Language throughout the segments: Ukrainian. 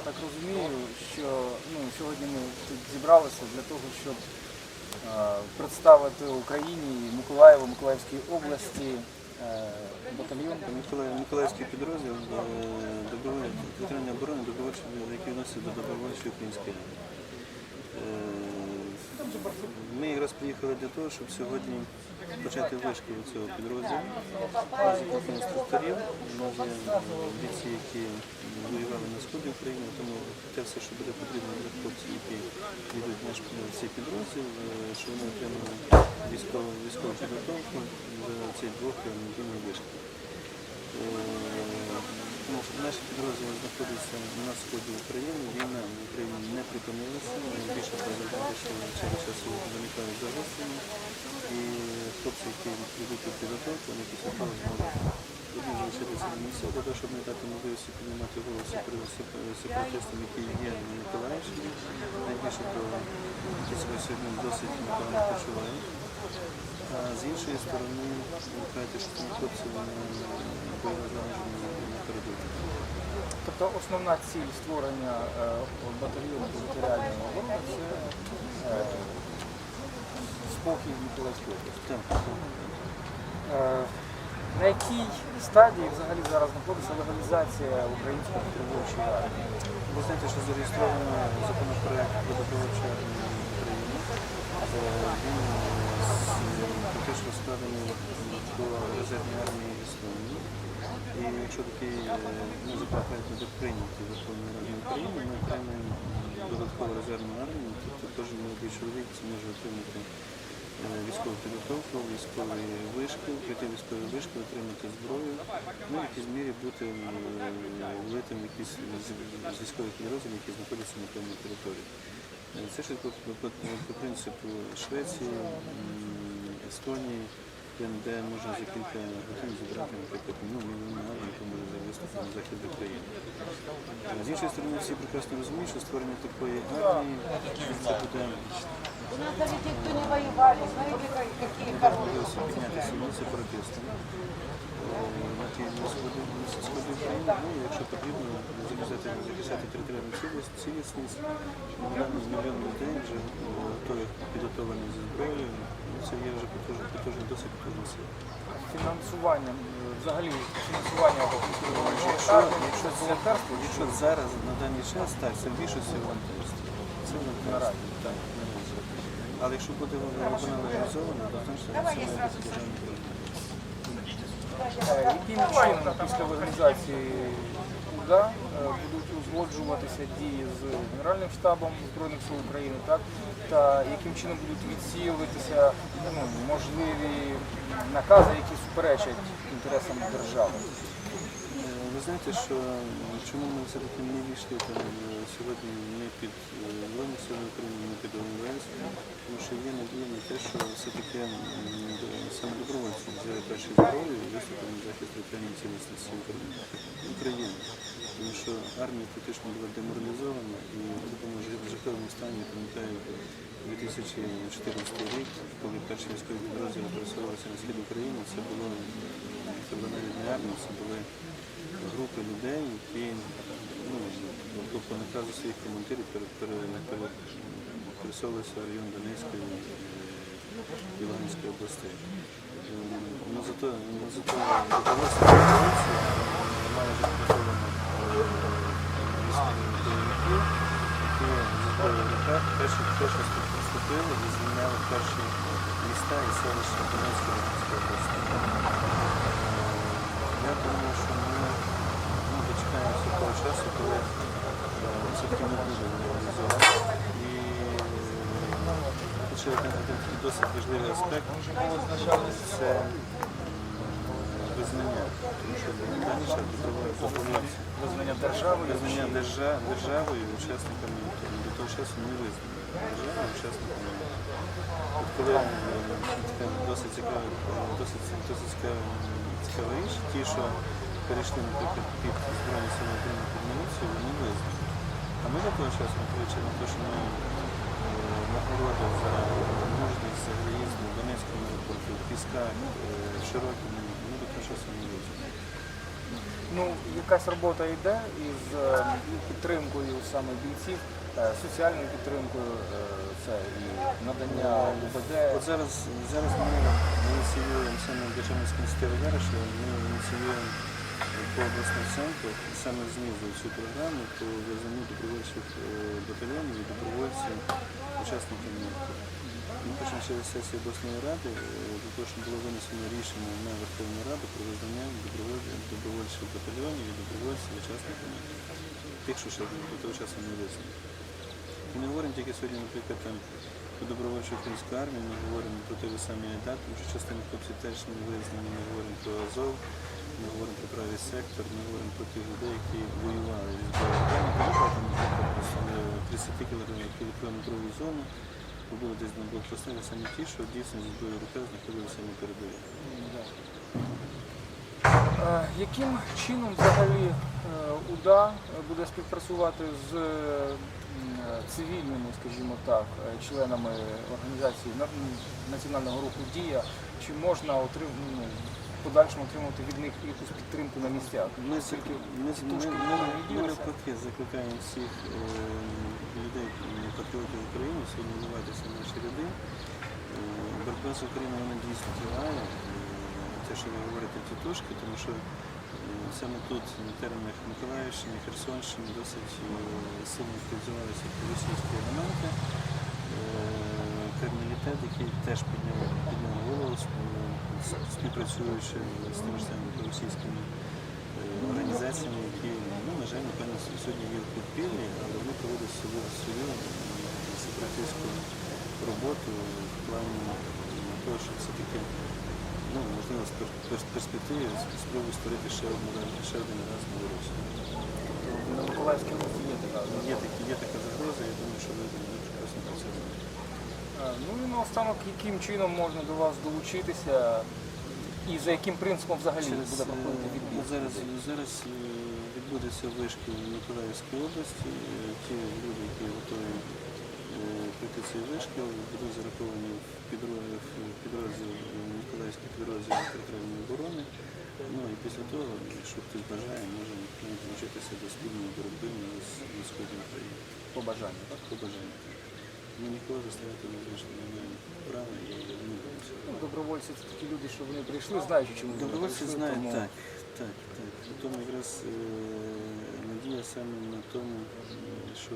я так розумію, що ну, сьогодні ми тут зібралися для того, щоб е, представити Україні Миколаєву, Миколаївській області е, батальйон. Миколаїв, Миколаївський підрозділ е, оборони, добровольчої, який відноситься до добровольчої української армії. Е, Ми якраз приїхали для того, щоб сьогодні почати вишкіл цього підрозділу. Інструкторів. Є бійці, які воювали на сході України, тому те все, що буде потрібно для хлопців, які йдуть наш цей підрозділ, е, що вони отримали військову, військову підготовку за ці двох недільний вишкіл. Е, що наші підрозділи знаходяться на сході України, війна в Україні не припинилася, більше того, що через час виникають загострення. І хлопці, які прийдуть у підготовку, вони після того зможуть одні залишитися на для того, щоб не дати можливості піднімати голоси при сепаратистам, які є в Миколаївщині. Найбільше того, які себе сьогодні досить непогано почувають. А з іншої сторони, ви кажете, що ці хлопці вони заражені на передовій. Тобто основна ціль створення е, батальйону територіальної оборони це е, спокій в Миколаївській області. На якій стадії взагалі зараз знаходиться легалізація української добровольчої армії? ви знаєте, що зареєстровано законопроект про добровольчу армію України. Він фактично складений по резервній армії Естонії. І якщо такий ну, законопроект буде прийнятий Верховною Радою України, ми отримаємо додаткову резервну армію, тобто кожен молодий чоловік зможе отримати військову підготовку, військовий вишкіл, прийти в військовий вишкіл, отримати зброю, ну, і в якійсь мірі бути е, влитим якісь з- військових підрозділів, які знаходяться на певній території. Е, Це щось по, принципу Швеції, Естонії, де, можна за кілька годин зібрати, наприклад, ну, мінімальну армію, яка може завести на захід України. Е, З іншої сторони, всі прекрасно розуміють, що створення такої армії це буде У нас даже те, кто не воевали, знаете, как- какие хорошие. піднятися не е, на ті сході України. Ну, якщо потрібно захищати, захищати територіальну цілість, цілісність, мільйон, мільйон людей вже е, готові підготовлені зі зброєю. Ну, це є вже потужна, потужна, досить потужна сила. Фінансуванням, е, взагалі фінансування Якщо, якщо, якщо зараз на даний час, так, це в більшості волонтерство. Це волонтерство, так, наразі. Але якщо буде вона організована, то значить це має бути державний проєкт. Е, Яким чином після легалізації УДА е, будуть узгоджуватися дії з Генеральним штабом Збройних сил України, так? та яким чином будуть відсіюватися ну, можливі накази, які суперечать інтересам держави? Е, Ви знаєте, що чому ми все-таки не війшли там е, сьогодні не під е, Збройні Сили України, не під ОМВС, тому що є надія на те, що все-таки саме добровольці взяли перші зброю і виступили на захист територіальної цілісності України. Тому що армія фактично була деморалізована і в такому жах- жахливому стані, пам'ятаю, 2014 рік, коли перші військові підрозділи пересувалися на схід України, це було це була навіть не армія, це були групи людей, які ну, тобто наказу своїх командирів пере- пере- пере- пересовувалися в район Донецької і Луганської областей. Е, Ну, зато, має бути підготовлено військові бойовики, перші, міста і селища Донецької області. Я думаю, що ми дочекаємося того часу, коли е, все-таки ми будемо організовувати. І е, ще один, один такий досить важливий аспект це визнання. Тому що дані ще. Визнання держави, Визнання державою учасниками До того часу не визнані. Державою і учасниками От коли е, досить цікава, досить, досить цікава, цікава річ, ті, що перейшли, наприклад, під Збройні Сили України під міліцію, вони визнані. А ми до того часу, незважаючи на те, що ми е, нагороди за мужність, за героїзм в Донецькому аеропорту, Пісках, е, Широкому, ми до того часу не визнані. Ну, якась робота йде із е, підтримкою саме бійців соціальною підтримкою, це і надання УБД. От зараз, зараз ми ініціюємо саме Державницьке інститут Вереша, ми ініціюємо по обласному центру саме знизу цю програму по визнанню добровольчих е, батальйонів і добровольців учасників МІРКу. Ми хочемо через сесію обласної ради, е, для того, щоб було винесено рішення на Верховну Раду про визнання добровольчих батальйонів і добровольців учасниками тих, що ще до того часу не визнані. Ми не говоримо тільки сьогодні, наприклад, там про добровольчу українську армію, ми говоримо про той же самий АйДА, тому що частина хлопців теж не визнані, ми говоримо про Азов, ми говоримо про правий сектор, ми говоримо про тих людей, які воювали з боєм, наприклад, 30 кілометрову зону, побули десь на блокпостах, самі ті, що дійсно зі зброєю в руках знаходилися на передовій. Е, Яким чином взагалі е, УДА буде співпрацювати з е, цивільними, скажімо так, членами організації національного руху Дія? Чи можна отрим- ну, подальшому отримати від них якусь підтримку на місцях? Ми, Оскільки ми, ми, тітушки ми, ми навпаки закликаємо всіх е, людей, м, патріотів України сьогодні вливатися наші ряди. Е, Боротьба з Україною вона дійсно триває. Е, Те, що ви говорите, тітушки, тому що е, саме тут, на теренах Миколаївщини, Херсонщини, досить е, сильно активізувалися російські елементи. Е, Криміналітет, який теж підняв, співпрацюючи з тими ж самими російськими е, організаціями, які, ну, на жаль, напевно, сьогодні є в підпіллі, але вони проводять свою, свою м, сепаратистську роботу в плані того, щоб все-таки, ну, можливо, в пер- пер- перспективі спробувати створити ще, раз- ще один раз нову Росію. на Миколаївській області є така. Є, такі, є така загроза, я думаю, що ви дуже прекрасно про це знаєте. Е, Ну і наостанок, яким чином можна до вас долучитися і за яким принципом взагалі Через, буде проходити е, відбір? зараз, зараз е, відбудеться вишки в Миколаївській області. Е, Ті люди, які готові пройти ці вишки, будуть зараховані в підрозділ, Миколаївський підрозділ територіальної оборони. Ну і після того, якщо хтось бажає, може долучитися до спільної боротьби на, на сході України. По бажанню, так? По бажанню. Ми нікого заставити не зручно маємо і не. Ну, добровольці це такі люди, що вони прийшли, знаючи, чому вони Добровольці прийшли, знають, тому- так, так, так. Тому якраз е, надія саме на тому, е, що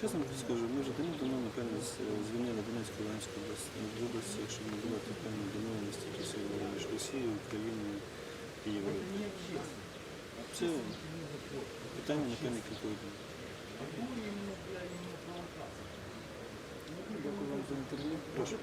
чесно скажу, ми вже давно давно напевно з- звільнили Донецьку Луганську область в області, якщо не було певної домовленості, які сьогодні між Росією, Україною і Європою. Це питання, напевно, кількох днів. Інтерв'ю. Прошу.